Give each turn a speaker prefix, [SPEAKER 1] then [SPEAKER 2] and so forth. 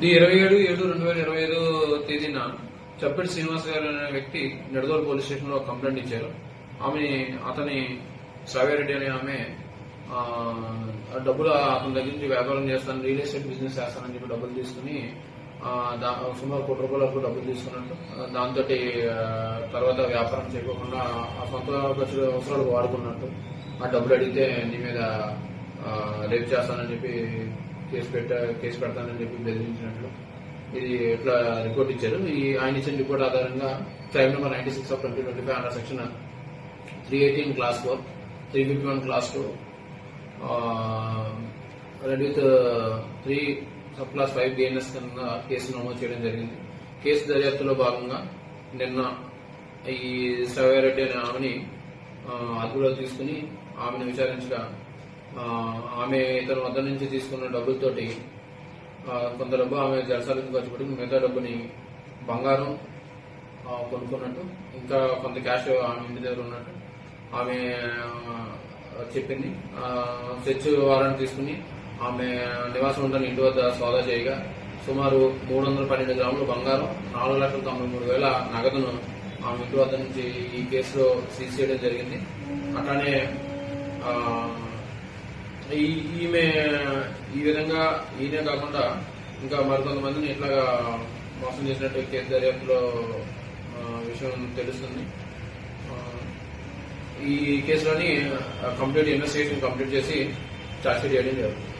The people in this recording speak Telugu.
[SPEAKER 1] ది ఇరవై ఏడు ఏడు రెండు వేల ఇరవై ఐదు తేదీన చప్పెటి శ్రీనివాస్ గారు అనే వ్యక్తి నిడదోలు పోలీస్ స్టేషన్లో కంప్లైంట్ ఇచ్చారు. ఆమె అతని శ్రావ్యారెడ్డి అనే ఆమె ఆ, డబ్బులు అతని దగ్గర నుంచి వ్యాపారం చేస్తాను రియల్ ఎస్టేట్ బిజినెస్ చేస్తానని చెప్పి డబ్బులు తీసుకుని సుమారు కోటి రూపాయలకు డబ్బులు తీసుకున్నట్టు దాంతో తర్వాత వ్యాపారం చేయకోకుండా ఆ సొంత ఖర్చు అవసరాలు వాడుకున్నట్టు ఆ డబ్బులు అడిగితే నీ మీద రేపు చేస్తానని చెప్పి కేసు పెట్ట కేసు పెడతానని చెప్పి బెదిరించినట్లు. ఇది ఇట్లా రిపోర్ట్ ఇచ్చారు? ఈ ఆయన ఇచ్చిన రిపోర్ట్ ఆధారంగా crime number ninety six of twenty twenty five under section three eighteen clause four three fifty one clause two read with three sub clause five BNS కింద కేసు నమోదు చేయడం జరిగింది. కేసు దర్యాప్తులో భాగంగా నిన్న ఈ శ్రవ్యారెడ్డి అనే ఆమెని అదుపులో తీసుకుని ఆమెను విచారించగా ఆమె ఇతని వద్ద నుంచి తీసుకున్న డబ్బులతోటి కొంత డబ్బు ఆమె జలసాలకు ఖర్చు పెట్టి మిగతా డబ్బుని బంగారం కొనుక్కున్నట్టు ఇంకా కొంత క్యాష్ ఆమె ఇంటి దగ్గర ఉన్నట్టు ఆమె చెప్పింది. ఆ, వారాన్ని తీసుకుని ఆమె నివాసం ఉంటున్న ఇంటి వద్ద సోదా చేయగా సుమారు మూడు వందల పన్నెండు గ్రాములు బంగారం నాలుగు లక్షల తొంభై మూడు వేల నగదును ఆమె ఇంటి వద్ద నుంచి ఈ కేసులో సీజ్ చేయడం జరిగింది. అట్లానే ఆ, ఈమె ఈ విధంగా ఈయనే కాకుండా ఇంకా మరికొంతమందిని ఇట్లాగా మోసం చేసినట్టు కేసు దర్యాప్తులో విషయం తెలుస్తుంది. ఈ కేసులోని కంప్లీట్ ఇన్వెస్టిగేషన్ కంప్లీట్ చేసి చార్జ్షీట్ చేయడం జరుగుతుంది.